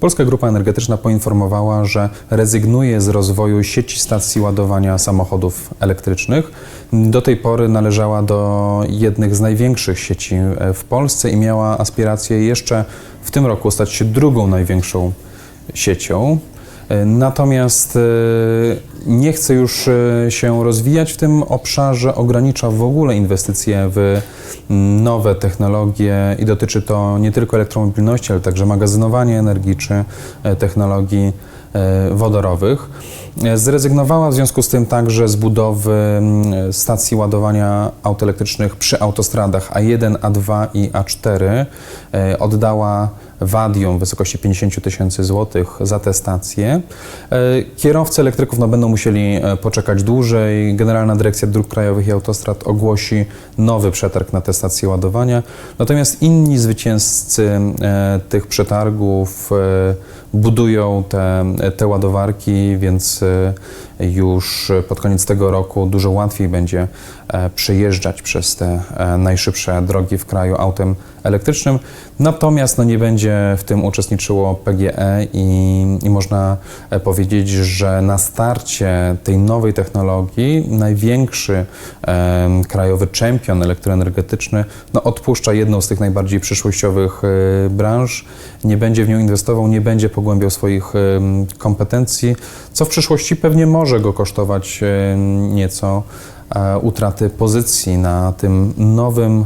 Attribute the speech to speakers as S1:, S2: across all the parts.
S1: Polska Grupa Energetyczna poinformowała, że rezygnuje z rozwoju sieci stacji ładowania samochodów elektrycznych. Do tej pory należała do jednych z największych sieci e, w Polsce i miała aspiracje jeszcze w tym roku stać się drugą największą siecią. E, Natomiast e, nie chce już e, się rozwijać w tym obszarze, ogranicza w ogóle inwestycje w nowe technologie i dotyczy to nie tylko elektromobilności, ale także magazynowania energii czy technologii wodorowych. E, Zrezygnowała w związku z tym także z budowy mm, stacji ładowania aut elektrycznych przy autostradach A1, A2 i A4. E, Oddała wadium w wysokości 50 tysięcy złotych za tę stację. E, Kierowcy elektryków no, będą musieli e, poczekać dłużej. Generalna Dyrekcja Dróg Krajowych i Autostrad ogłosi nowy przetarg na te stacje ładowania. Natomiast inni zwycięzcy e, tych przetargów e, budują te, te ładowarki, więc już pod koniec tego roku dużo łatwiej będzie e, przejeżdżać przez te e, najszybsze drogi w kraju autem elektrycznym. Natomiast no, nie będzie w tym uczestniczyło PGE i, i można e, powiedzieć, że na starcie tej nowej technologii największy em, krajowy czempion elektroenergetyczny no, odpuszcza jedną z tych najbardziej przyszłościowych e, branż, nie będzie w nią inwestował, nie będzie pogłębiał swoich em, kompetencji, co w przyszłości pewnie może go kosztować em, nieco e, utraty pozycji na tym nowym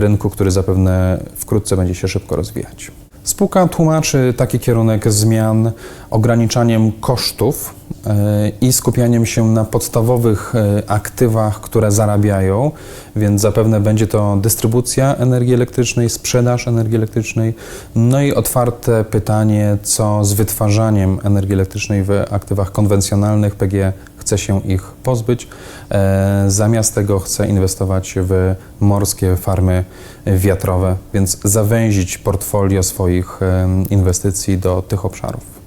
S1: rynku, który zapewne wkrótce będzie się szybko rozwijać. Spółka tłumaczy taki kierunek zmian ograniczaniem kosztów e, i skupianiem się na podstawowych e, aktywach, które zarabiają, więc zapewne będzie to dystrybucja energii elektrycznej, sprzedaż energii elektrycznej, no i otwarte pytanie, co z wytwarzaniem energii elektrycznej w aktywach konwencjonalnych. PGE chce się ich pozbyć. E, Zamiast tego chce inwestować w morskie farmy wiatrowe, więc zawęzić portfolio swoich inwestycji do tych obszarów.